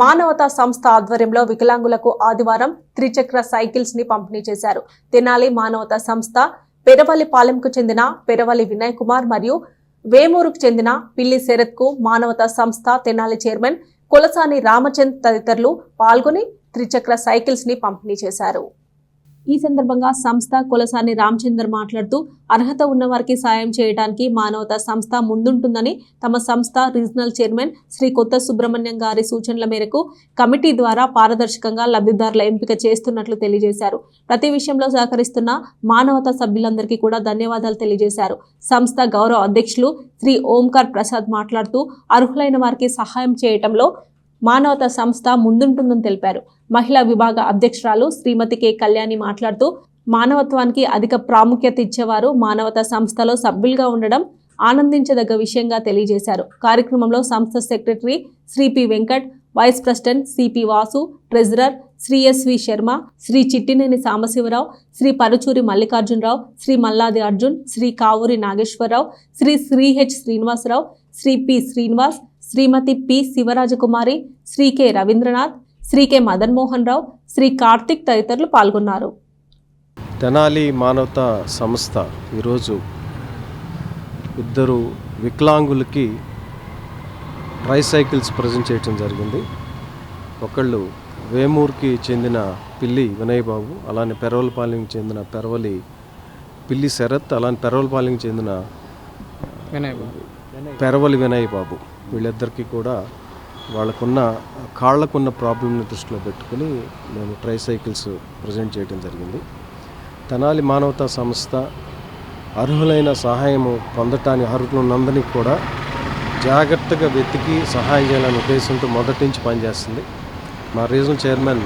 మానవతా సంస్థ ఆధ్వర్యంలో వికలాంగులకు ఆదివారం త్రిచక్ర సైకిల్స్ని పంపిణీ చేశారు. తెనాలి మానవతా సంస్థ పెరవల్లి పాలెంకు చెందిన పెరవల్లి వినయ్ కుమార్ మరియు వేమూరుకు చెందిన పిల్లి శరత్కు మానవతా సంస్థ తెనాలి చైర్మన్ కులసాని రామచంద్ తదితరులు పాల్గొని త్రిచక్ర సైకిల్స్ని పంపిణీ చేశారు. ఈ సందర్భంగా సంస్థ కులసాని రామచందర్ మాట్లాడుతూ అర్హత ఉన్నవారికి సాయం చేయడానికి మానవతా సంస్థ ముందుంటుందని తమ సంస్థ రీజనల్ చైర్మన్ శ్రీ కొత్త సుబ్రహ్మణ్యం గారి సూచనల మేరకు కమిటీ ద్వారా పారదర్శకంగా లబ్ధిదారుల ఎంపిక చేస్తున్నట్లు తెలియజేశారు. ప్రతి విషయంలో సహకరిస్తున్న మానవతా సభ్యులందరికీ కూడా ధన్యవాదాలు తెలియజేశారు. సంస్థ గౌరవ అధ్యక్షులు శ్రీ ఓంకార్ ప్రసాద్ మాట్లాడుతూ అర్హులైన వారికి సహాయం చేయటంలో మానవతా సంస్థ ముందుంటుందని తెలిపారు. మహిళా విభాగ అధ్యక్షురాలు శ్రీమతి కె. కళ్యాణి మాట్లాడుతూ మానవత్వానికి అధిక ప్రాముఖ్యత ఇచ్చేవారు మానవతా సంస్థలో సభ్యులుగా ఉండడం ఆనందించదగ్గ విషయంగా తెలియజేశారు. కార్యక్రమంలో సంస్థ secretary Shri P. Venkat vice president C P Vasu treasurer Shri S V Sharma Shri Chittineni Sambasivarao Shri Paruchuri Mallikarjunarao Shri Malladi Arjun Shri Kavuri Nageswararao Shri Shri H Srinivasarao Shri P. Srinivas Shrimati P Sivarajakumari Shri K Ravindranath Shri K Madan Mohan Rao Shri Karthik తదితరులు పాల్గొన్నారు. తెనాలి మానవతా సంస్థ ఈరోజు ఇద్దరు వికలాంగులకి tricycles present చేయడం జరిగింది. ఒకళ్ళు వేమూర్కి చెందిన పిల్లి వినయ్ బాబు అలానే పెరవలపాలెంకి చెందిన పెరవలి పిల్లి శరత్ అలానే పెరవలపాలెంకి చెందిన వినయ్ బాబు పెరవలి వినయ్ బాబు వీళ్ళిద్దరికీ కూడా వాళ్ళకున్న కాళ్ళకున్న ప్రాబ్లమ్ని దృష్టిలో పెట్టుకుని మేము ట్రైసైకిల్స్ ప్రజెంట్ చేయడం జరిగింది. తెనాలి మానవతా సంస్థ అర్హులైన సహాయము పొందటానికి అర్హులందరినీ కూడా జాగ్రత్తగా వెతికి సహాయం చేయాలనే ఉద్దేశంతో మొదటి నుంచి పనిచేస్తుంది. మా రీజనల్ చైర్మన్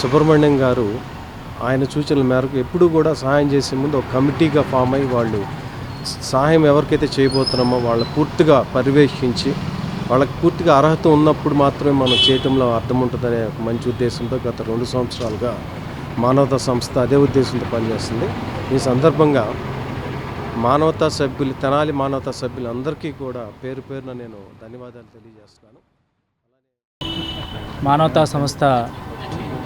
సుబ్రహ్మణ్యం గారు ఆయన సూచనల మేరకు ఎప్పుడూ కూడా సహాయం చేసే ముందు ఒక కమిటీగా ఫామ్ అయ్యి వాళ్ళు సహాయం ఎవరికైతే చేయబోతున్నామో వాళ్ళ పూర్తిగా పర్యవేక్షించి వాళ్ళకి పూర్తిగా అర్హత ఉన్నప్పుడు మాత్రమే మనం చేయటంలో అర్థం ఉంటుందనే ఒక మంచి ఉద్దేశంతో గత రెండు సంవత్సరాలుగా మానవతా సంస్థ అదే ఉద్దేశంతో పనిచేస్తుంది. ఈ సందర్భంగా మానవతా సభ్యులు తెనాలి మానవతా సభ్యులందరికీ కూడా పేరు పేరున నేను ధన్యవాదాలు తెలియజేస్తున్నాను. మానవతా సంస్థ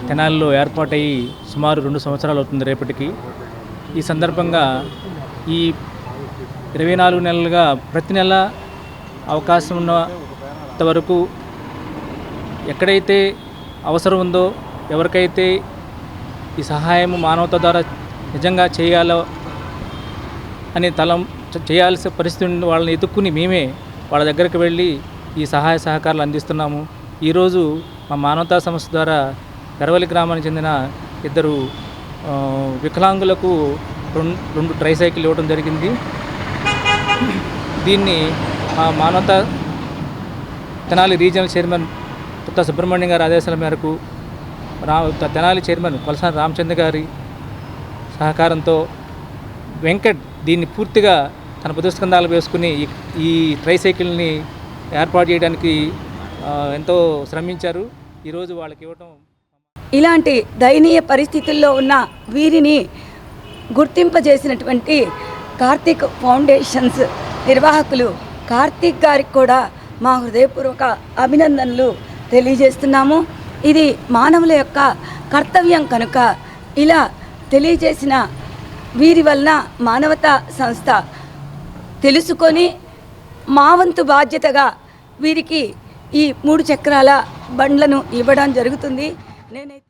తెనాలిలో ఏర్పాటయ్యి సుమారు రెండు సంవత్సరాలు అవుతుంది రేపటికి. ఈ సందర్భంగా ఈ ఇరవై నాలుగు నెలలుగా ప్రతి నెల అవకాశం ఉన్నంత వరకు ఎక్కడైతే అవసరం ఉందో ఎవరికైతే ఈ సహాయం మానవత ద్వారా నిజంగా చేయాలో అనే తలం చేయాల్సిన పరిస్థితి వాళ్ళని ఎదుక్కుని మేమే వాళ్ళ దగ్గరికి వెళ్ళి ఈ సహాయ సహకారాలు అందిస్తున్నాము. ఈరోజు మా మానవతా సంస్థ ద్వారా గరవలి గ్రామానికి చెందిన ఇద్దరు వికలాంగులకు రెండు రెండు ట్రైసైకిల్ ఇవ్వడం జరిగింది. దీన్ని మా మానవత తెనాలి రీజనల్ చైర్మన్ పుత్త సుబ్రహ్మణ్యం గారి ఆదేశాల మేరకు రా తెనాలి చైర్మన్ కొలసాని రామచంద్ర గారి సహకారంతో వెంకట్ దీన్ని పూర్తిగా తన పుస్తకందాలు వేసుకుని ఈ- ట్రైసైకిల్ని ఏర్పాటు చేయడానికి ఎంతో శ్రమించారు. ఈరోజు వాళ్ళకి ఇవ్వటం ఇలాంటి దయనీయ పరిస్థితుల్లో ఉన్న వీరిని గుర్తింపజేసినటువంటి కార్తీక్ ఫౌండేషన్స్ నిర్వాహకులు కార్తీక్ గారికి కూడా మా హృదయపూర్వక అభినందనలు తెలియజేస్తున్నాము. ఇది మానవుల యొక్క కర్తవ్యం కనుక ఇలా తెలియజేసిన వీరి వలన మానవతా సంస్థ తెలుసుకొని మా వంతు బాధ్యతగా వీరికి ఈ మూడు చక్రాల బండ్లను ఇవ్వడం జరుగుతుంది. నేనైతే